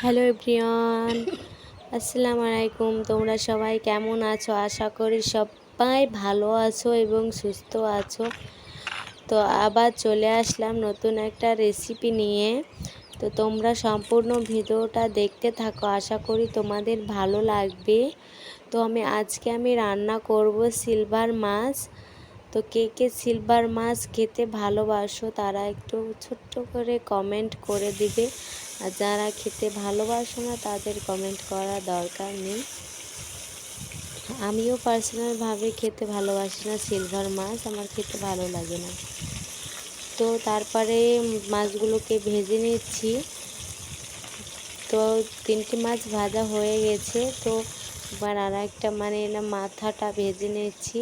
Hello everyone, আসসালামু আলাইকুম। তোমরা সবাই কেমন আছো? আশা করি সবাই ভালো আছো এবং সুস্থ আছো। তো আবার চলে আসলাম নতুন একটা রেসিপি নিয়ে। তো তোমরা সম্পূর্ণ ভিডিওটা দেখতে থাকো, আশা করি তোমাদের ভালো লাগবে। তো আমি আজকে আমি রান্না করব সিলভার মাছ। তো কে কে সিলভার মাছ খেতে ভালোবাসো তারা একটু ছোট্ট করে কমেন্ট করে দিবে। আর যারা খেতে ভালোবাসো না, তাদের কমেন্ট করা দরকার নেই। আমিও পার্সোনালভাবে খেতে ভালোবাসি না সিলভার মাছ, আমার খেতে ভালো লাগে না। তো তারপরে মাছগুলোকে ভেজে নিচ্ছি। তো তিনটি মাছ ভাজা হয়ে গেছে, তো এবার আর একটা মানে এলাম মাথাটা ভেজে নিচ্ছি।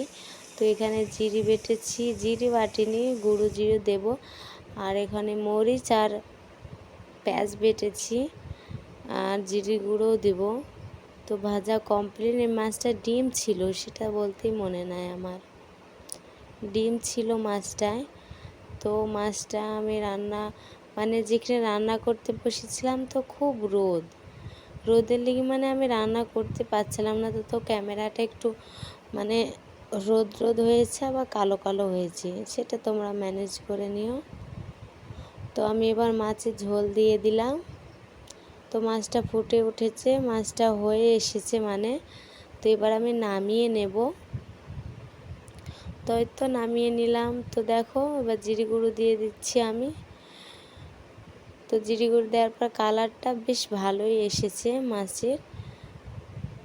তো এখানে জিরি বেটেছি, জিরি বাটিনি গুঁড়ো জিরে দেব। আর এখানে মরিচ আর পেঁয়াজ বেটেছি আর জিরি গুঁড়োও দেব। তো ভাজা কমপ্লিট এই মাছটা ডিম ছিল, সেটা বলতেই মনে নাই আমার। ডিম ছিল মাছটায়। তো মাছটা আমি রান্না মানে যেখানে রান্না করতে বসেছিলাম তো খুব রোদ। রোদের লেগে মানে আমি রান্না করতে পারছিলাম না, তো তো ক্যামেরাটা একটু মানে রোদ রোদ হয়েছে আবার কালো কালো হয়েছে। সেটা তোমরা ম্যানেজ করে নিও। তো আমি এবার মাছের ঝোল দিয়ে দিলাম। তো মাছটা ফুটে উঠেছে, মাছটা হয়ে এসেছে মানে। তো এবার আমি নামিয়ে নেব। তো তো নামিয়ে নিলাম। তো দেখো, এবার জিরি গুঁড়ো দিয়ে দিচ্ছি আমি। তো জিরি গুঁড়ো দেওয়ার পর কালারটা বেশ ভালোই এসেছে মাছের।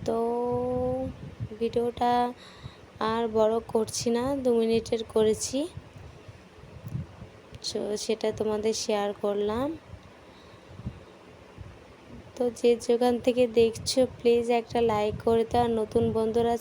তো ভিডিওটা আর বড় করছি না, দু মিনিটের করেছি। তো সেটা তোমাদের শেয়ার করলাম। তো যে যেখান থেকে দেখছ প্লিজ একটা লাইক করে দাও। নতুন বন্ধুরা